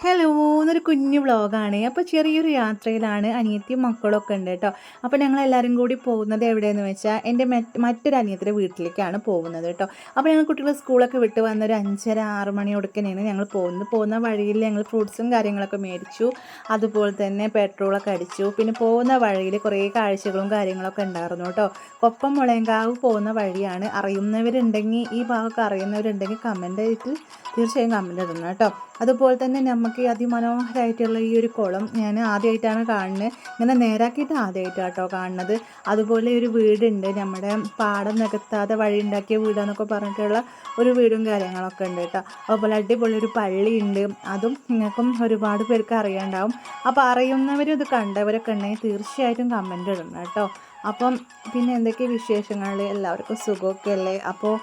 Hello എന്നൊരു കുഞ്ഞു വ്ളോഗാണ് അപ്പോൾ ചെറിയൊരു യാത്രയിലാണ് അനിയത്തിയും മക്കളൊക്കെ ഉണ്ട് കേട്ടോ അപ്പോൾ ഞങ്ങൾ എല്ലാവരും കൂടി പോകുന്നത് എവിടെയെന്ന് വെച്ചാൽ എന്റെ മറ്റൊരു അനിയത്തിന്റെ വീട്ടിലേക്കാണ് പോകുന്നത് കേട്ടോ അപ്പോൾ ഞങ്ങൾ കുട്ടികളെ സ്കൂളൊക്കെ വിട്ട് വന്ന ഒരു അഞ്ചര ആറ് മണി ഒടുക്കനെയാണ് ഞങ്ങൾ പോകുന്നത്. പോകുന്ന വഴിയിൽ ഞങ്ങൾ ഫ്രൂട്ട്സും കാര്യങ്ങളൊക്കെ മേടിച്ചു. അതുപോലെ തന്നെ പെട്രോളൊക്കെ അടിച്ചു. പിന്നെ പോകുന്ന വഴിയിൽ കുറേ കാഴ്ചകളും കാര്യങ്ങളൊക്കെ ഉണ്ടായിരുന്നു കേട്ടോ കൊപ്പം മുളയങ്കാവ് പോകുന്ന വഴിയാണ്. അറിയുന്നവരുണ്ടെങ്കിൽ ഈ ഭാഗമൊക്കെ അറിയുന്നവരുണ്ടെങ്കിൽ കമന്റ് ആയിട്ട് തീർച്ചയായും കമന്റ് ഇടണം കേട്ടോ. അതുപോലെ തന്നെ നമുക്ക് അതിമനോഹരമായിട്ടുള്ള ഈ ഒരു കുളം ഞാൻ ആദ്യമായിട്ടാണ് കാണുന്നത്. ഇങ്ങനെ നേരാക്കിയിട്ട് ആദ്യമായിട്ടാണ് കേട്ടോ കാണുന്നത്. അതുപോലെ ഒരു വീടുണ്ട്. നമ്മുടെ പാടം നികത്താതെ വഴി ഉണ്ടാക്കിയ വീടാന്നൊക്കെ പറഞ്ഞിട്ടുള്ള ഒരു വീടും കാര്യങ്ങളൊക്കെ ഉണ്ട് കേട്ടോ. അതുപോലെ അടിപൊളി ഒരു പള്ളിയുണ്ട്. അതും നിങ്ങൾക്കും ഒരുപാട് പേർക്ക് അറിയാണ്ടാവും. അപ്പോൾ അറിയുന്നവരും ഇത് കണ്ടവരൊക്കെ ഉണ്ടെങ്കിൽ തീർച്ചയായിട്ടും കമന്റ് ഇടണം കേട്ടോ. അപ്പം പിന്നെ എന്തൊക്കെ വിശേഷങ്ങൾ? എല്ലാവർക്കും സുഖമൊക്കെ അല്ലേ അപ്പോൾ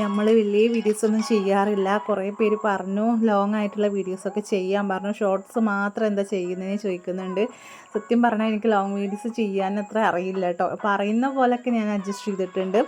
നമ്മൾ വലിയ വീഡിയോസ് ഒന്നും ചെയ്യാറില്ല. കുറേ പേര് പറഞ്ഞു ലോങ് ആയിട്ടുള്ള വീഡിയോസൊക്കെ ചെയ്യാൻ പറഞ്ഞു. ഷോർട്സ് മാത്രം എന്താ ചെയ്യുന്നതെന്ന് ചോദിക്കുന്നുണ്ട്. സത്യം പറഞ്ഞാൽ എനിക്ക് ലോങ് വീഡിയോസ് ചെയ്യാൻ അത്ര അറിയില്ല കേട്ടോ പറയുന്ന പോലൊക്കെ ഞാൻ അഡ്ജസ്റ്റ് ചെയ്തിട്ടുണ്ട്.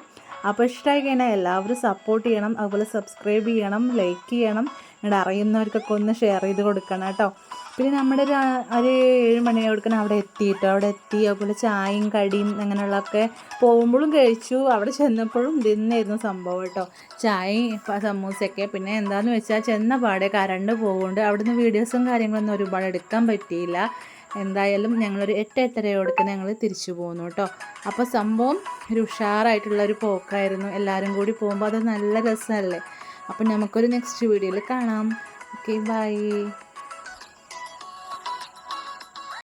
അപ്പോൾ ഇഷ്ടമായി കഴിഞ്ഞാൽ എല്ലാവരും സപ്പോർട്ട് ചെയ്യണം. അതുപോലെ സബ്സ്ക്രൈബ് ചെയ്യണം ലൈക്ക് ചെയ്യണം. നിങ്ങളുടെ അറിയുന്നവർക്കൊക്കെ ഒന്ന് ഷെയർ ചെയ്ത് കൊടുക്കണം കേട്ടോ പിന്നെ നമ്മുടെ ഒരു ഒരു ഏഴ് മണിയോടുക്കണം അവിടെ എത്തിയിട്ടോ? അവിടെ എത്തി അതുപോലെ ചായയും കടിയും അങ്ങനെയുള്ളതൊക്കെ പോകുമ്പോഴും കഴിച്ചു. അവിടെ ചെന്നപ്പോഴും തിന്നായിരുന്നു സംഭവം കേട്ടോ. ചായയും സമൂസയൊക്കെ. പിന്നെ എന്താണെന്ന് വെച്ചാൽ ചെന്ന പാടെ കരണ്ട് പോകുന്നുണ്ട് അവിടുന്ന് വീഡിയോസും കാര്യങ്ങളൊന്നും ഒരുപാട് എടുക്കാൻ പറ്റിയില്ല. എന്തായാലും ഞങ്ങളൊരു എട്ട് എട്ടരയോടൊക്കെ ഞങ്ങൾ തിരിച്ചു പോകുന്നു കേട്ടോ. അപ്പോൾ സംഭവം ഒരു ഉഷാറായിട്ടുള്ള ഒരു പോക്കായിരുന്നു. എല്ലാവരും കൂടി പോകുമ്പോൾ അത് നല്ല രസമല്ലേ അപ്പം നമുക്കൊരു നെക്സ്റ്റ് വീഡിയോയിൽ കാണാം. Okay bye.